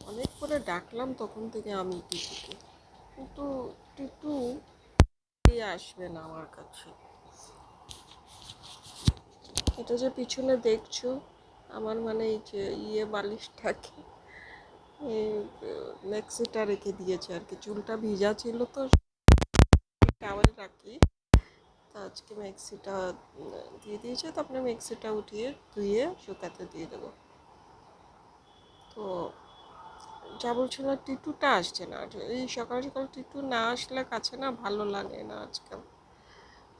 অনেক করে ডাকলাম তখন থেকে আমি টিটুকে। কিন্তু টিটু আসবে না আমার কাছে? এটা যে পিছনে দেখছ, আমার মানে এই যে ইয়ে বালিশটাকে ম্যাক্সিটা রেখে দিয়েছে আর কি। চুলটা ভিজা ছিল তো টাওয়াল রাখি। তা আজকে ম্যাক্সিটা দিয়ে দিয়েছে। তারপরে ম্যাক্সিটা উঠিয়ে ধুয়ে শুকাতে দিয়ে দেবো। তো যা বলছিল টিটুটা আসছে না। এই সকাল সকাল টিটু না আসলে কাছে না ভালো লাগে না আজকাল।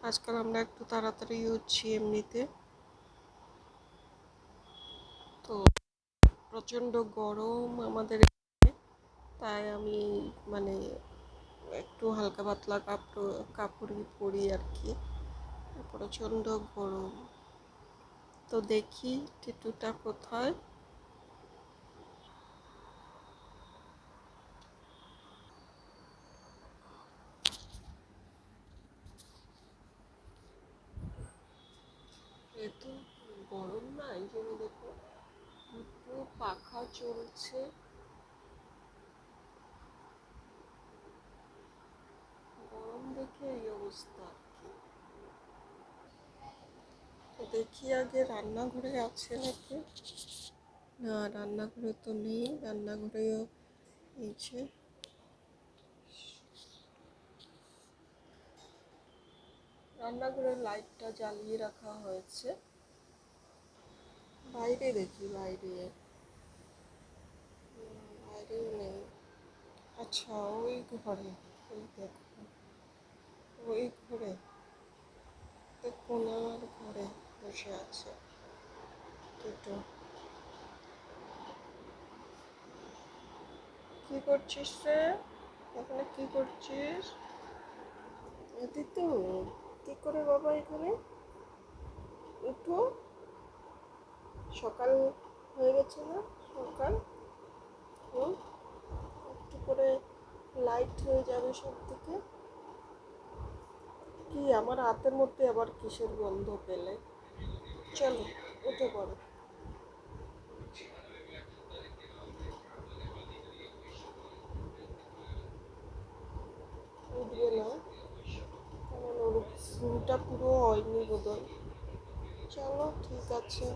আজকাল আমরা একটু তাড়াতাড়ি উঠছি এমনিতে। তো প্রচণ্ড গরম আমাদের তাই আমি মানে একটু হালকা পাতলা কাপড় কাপড়ই পরি আর কি। প্রচণ্ড গরম। তো দেখি টিটুটা কোথায়। এত গরম না, এই জন্য দেখো দুটো পাখা চলছে গরম দেখে এই অবস্থা দেখি আগে রান্নাঘরে আছে নাকি? না, রান্নাঘরে তো নেই। রান্নাঘরেও এই যে রান্নাঘরের লাইটটা জ্বালিয়ে রাখা হয়েছে। বাইরে দেখি, বাইরে। বাইরেও নেই। আচ্ছা ওই ঘরে, ওই দেখো ওই ঘরে তো কোনার ঘরে বসে আছে। দুটো। কি করছিস রে? এখানে কি করছিস? তো কি করে বাবা এখানে? উঠো। সকাল হয়ে গেছে না? সকাল? হুম একটু করে লাইট হয়ে যাবে সব দিকে কি আমার হাতের মধ্যে আবার কিসের গন্ধ পেলে? চলো উঠে পড়ো। উঠবে না। কারণ পুরো হয়নি বোধ চলো ঠিক আছে।